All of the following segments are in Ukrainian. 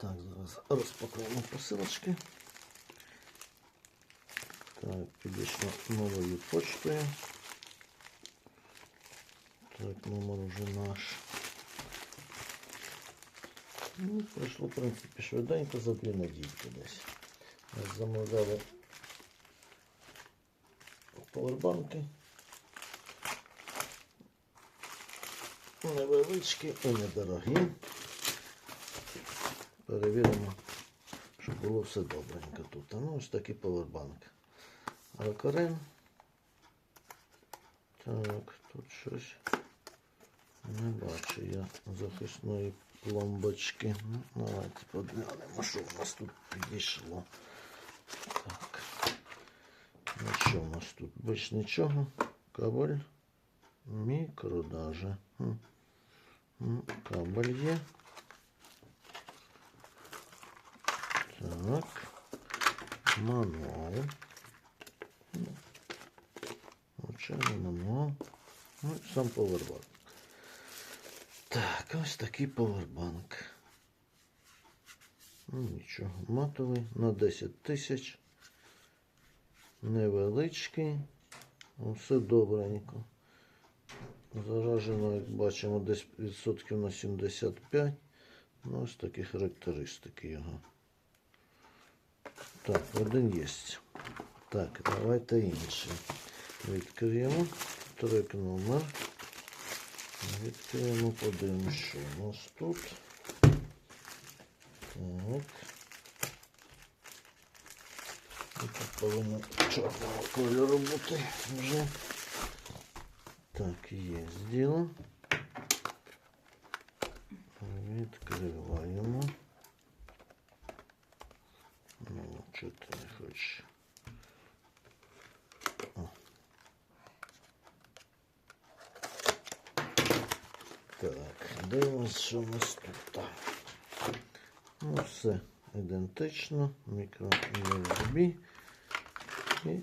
Так, зараз розпакуємо посилочки. Так, підійшло новою почтою. Так, номер уже наш. Ну, пройшло, в принципі, швиденько за дві недільки десь. Замовляли повербанки. Невеличкі і недорогі. Перевіримо, щоб було все добренько тут. Ну ось такий повербанк. Алкарин. Так, тут щось не бачу я захисної пломбочки. Ну, давайте подглянемо, що в нас тут підійшло. Так. Ну що в нас тут? Більш нічого. Кабель. Мікро даже. Кабель є. Так. Мануал. Звичайно, мануал. Ну, і сам повербанк. Так, ось такий повербанк. Ну, нічого, матовий на 10 тисяч. Невеличкий. Ну, Все добренько. Заражено, як бачимо, десь відсотків на 75. Ну, ось такі характеристики його. Так, один є. Так, давайте інший. Відкриємо. Трек номер. Відкриємо, подивимось, що у нас тут. Так. І Тут повинно чорного кольору бути вже. Так, є діло. Відкриваємо. Чого ти не хочеш? О. Так, дивимось, що у нас тут. Ну, все ідентично. Мікро USB і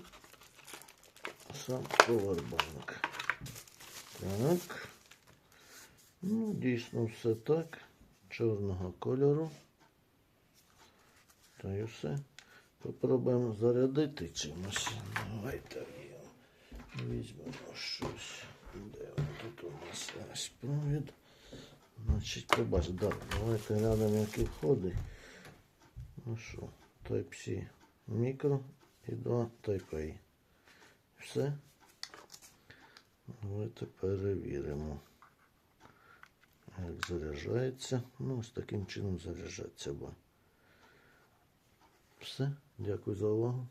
сам повербанк. Так. Ну, дійсно все так. Чорного кольору. Та й все. Попробуємо зарядити чимось. Давайте візьмемо щось. Де тут у нас ось провід? Значить, побач, да, давайте глянемо, які входи. Ну що, Type-C мікро і два Type-A. Все. Давайте перевіримо. Як заряджається. Ну, ось таким чином заряджається. Все. Дякую за увагу.